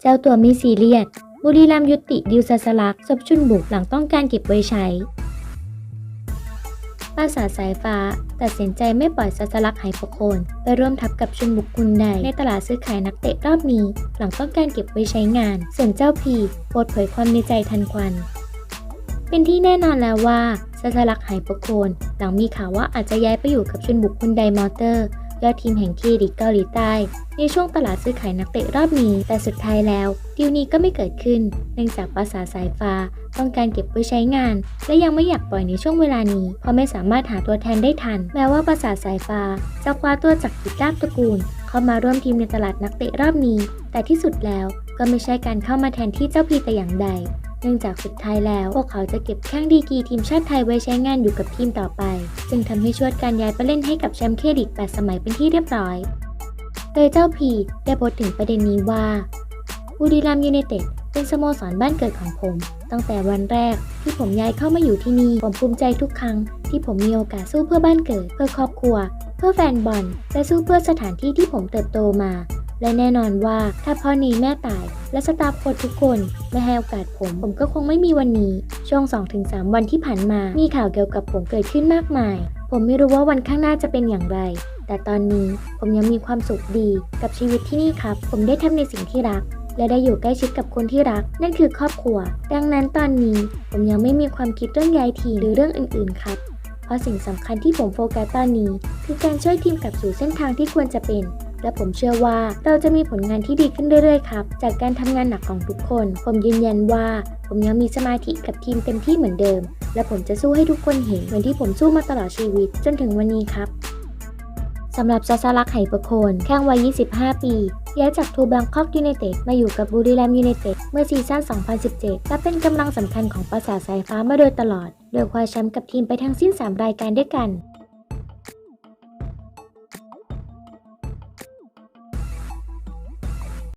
เจ้าตัวไม่ซีเรียส บุรีรัมยุติดิวซาสลักซบชุนบุกหลังต้องการเก็บไว้ใช้ ปราสาทสายฟ้าตัดสินใจไม่ปล่อยซาสลักไหปโคนไปร่วมทับกับชุนบุกคุณใดในตลาดซื้อขายนักเตะรอบนี้ หลังต้องการเก็บไว้ใช้งาน ส่วนเจ้าพีโพสเผยความในใจทันควัน เป็นที่แน่นอนแล้วว่าซาสลักไหปโคนหลังมีข่าวว่าอาจจะย้ายไปอยู่กับชุนบุกคุณใดมอเตอร์ยอดทีมแห่งเคริกเกาหลีใต้ ในช่วงตลาดซื้อขายนักเตะรอบนี้ แต่สุดท้ายแล้ว ดีลนี้ก็ไม่เกิดขึ้น เนื่องจากภาษาสายฟ้า ต้องการเก็บไว้ใช้งาน และยังไม่อยากปล่อยในช่วงเวลานี้ เพราะไม่สามารถหาตัวแทนได้ทัน แม้ว่าภาษาสายฟ้าจะคว้าตัวจากกิจลาบตระกูล เข้ามาร่วมทีมในตลาดนักเตะรอบนี้ แต่ที่สุดแล้วก็ไม่ใช่การเข้ามาแทนที่เจ้าพีแต่อย่างใด เนื่องจากสุดท้ายแล้ว พวกเขาจะเก็บแข้งดีกรีทีมชาติไทยไว้ใช้งานอยู่กับทีมต่อไป จึงทำให้ชวดการย้ายไปเล่นให้กับแชมป์เครดิต8สมัยเป็นที่เรียบร้อย โดยเจ้าพีได้โพสต์ถึงประเด็นนี้ว่าบุรีรัมย์ยูไนเต็ดเป็นสโมสรบ้านเกิดของผม ตั้งแต่วันแรกที่ผมย้ายเข้ามาอยู่ที่นี่ ผมภูมิใจทุกครั้ง ที่ผมมีโอกาสสู้เพื่อบ้านเกิด เพื่อครอบครัว เพื่อแฟนบอล และสู้เพื่อสถานที่ที่ผมเติบโตมา และแน่นอนว่าถ้าพ่อนีแม่ตาย และสตาฟโค้ทุกคนไม่ให้โอกาสผม ผมก็คงไม่มีวันนี้ ช่วง 2-3 วันที่ผ่านมา มีข่าวเกี่ยวกับผมเกิดขึ้นมากมาย ผมไม่รู้ว่าวันข้างหน้าจะเป็นอย่างไร แต่ตอนนี้ผมยังมีความสุขดีกับชีวิตที่นี่ครับ ผมได้ทำในสิ่งที่รักและได้อยู่ใกล้ชิดกับคนที่รัก นั่นคือครอบครัว ดังนั้นตอนนี้ผมยังไม่มีความคิดเรื่องย้ายทีหรือเรื่องอื่นๆครับ เพราะสิ่งสำคัญที่ผมโฟกัสตอนนี้ คือการช่วยทีมกลับสู่เส้นทางที่ควรจะเป็น และผมเชื่อว่าเราจะมีผลงานที่ดีขึ้นเรื่อยๆครับจากการทำงานหนักของทุกคน ผมยืนยันว่า ผมยังมีสมาธิกับทีมเต็มที่เหมือนเดิม และผมจะสู้ให้ทุกคนเห็นเหมือนที่ผมสู้มาตลอดชีวิตจนถึงวันนี้ครับสำหรับซาซาลักไหประโคนแข้งวัย 25 ปีย้ายจากทูแบงคอกยูไนเต็ดมาอยู่กับบุรีรัมย์ยูไนเต็ดเมื่อซีซั่น 2017 และเป็นกำลังสำคัญของปราสาทสายฟ้ามาโดยตลอด โดยคว้าแชมป์กับทีมไปทั้งสิ้น 3 รายการด้วยกัน